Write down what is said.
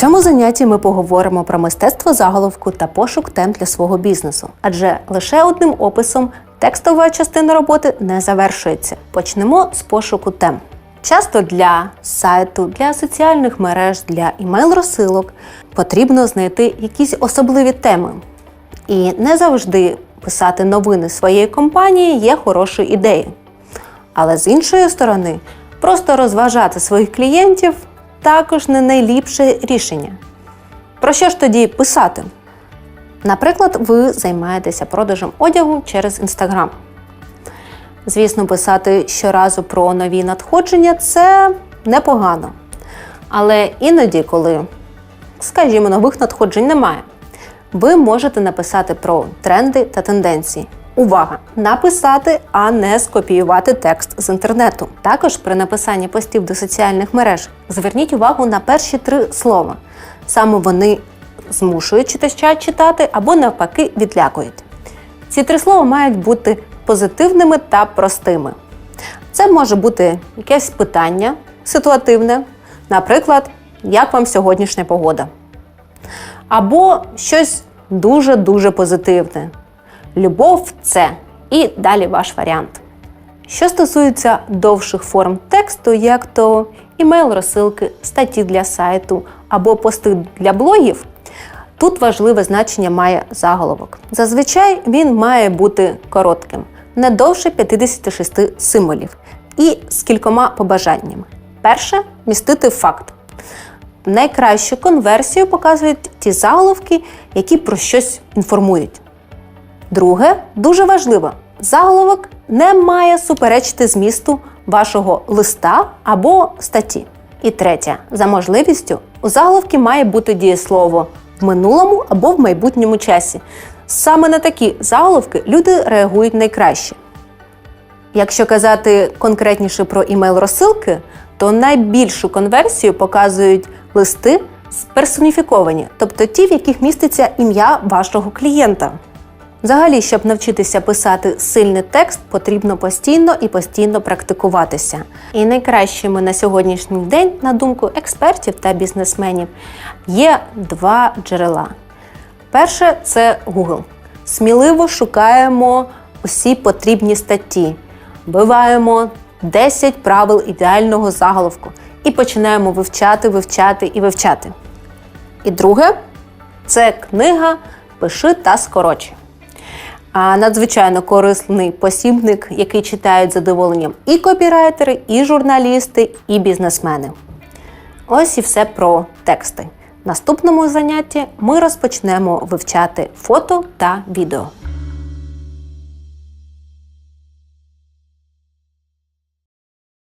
цьому занятті ми поговоримо про мистецтво заголовку та пошук тем для свого бізнесу, адже лише одним описом текстова частина роботи не завершується. Почнемо з пошуку тем. Часто для сайту, для соціальних мереж, для імейл-розсилок потрібно знайти якісь особливі теми. І не завжди писати новини своєї компанії є хорошою ідеєю. Але з іншої сторони, просто розважати своїх клієнтів також не найліпше рішення. Про що ж тоді писати? Наприклад, ви займаєтеся продажем одягу через Instagram. Звісно, писати щоразу про нові надходження це непогано. Але іноді, коли, скажімо, нових надходжень немає, ви можете написати про тренди та тенденції. Увага! Написати, а не скопіювати текст з інтернету. Також при написанні постів до соціальних мереж зверніть увагу на перші три слова. Саме вони змушують читача читати або навпаки відлякують. Ці три слова мають бути позитивними та простими. Це може бути якесь питання ситуативне, наприклад, як вам сьогоднішня погода. Або щось дуже-дуже позитивне. Любов це і далі ваш варіант. Що стосується довших форм тексту, як то імейл-розсилки, статті для сайту або пости для блогів, тут важливе значення має заголовок. Зазвичай він має бути коротким, не довше 56 символів і з кількома побажаннями. Перше містити факт. Найкращу конверсію показують ті заголовки, які про щось інформують. Друге, дуже важливо, заголовок не має суперечити змісту вашого листа або статті. І третє, за можливістю, у заголовці має бути дієслово в минулому або в майбутньому часі. Саме на такі заголовки люди реагують найкраще. Якщо казати конкретніше про імейл-розсилки, то найбільшу конверсію показують листи персоніфіковані, тобто ті, в яких міститься ім'я вашого клієнта. Взагалі, щоб навчитися писати сильний текст, потрібно постійно і постійно практикуватися. І найкращими на сьогоднішній день, на думку експертів та бізнесменів, є два джерела. Перше це Google. Сміливо шукаємо усі потрібні статті, вбиваємо 10 правил ідеального заголовку і починаємо вивчати, вивчати і вивчати. І друге це книга Пиши та скорочуй. А надзвичайно корисний посібник, який читають задоволенням і копірайтери, і журналісти, і бізнесмени. Ось і все про тексти. Наступному занятті ми розпочнемо вивчати фото та відео.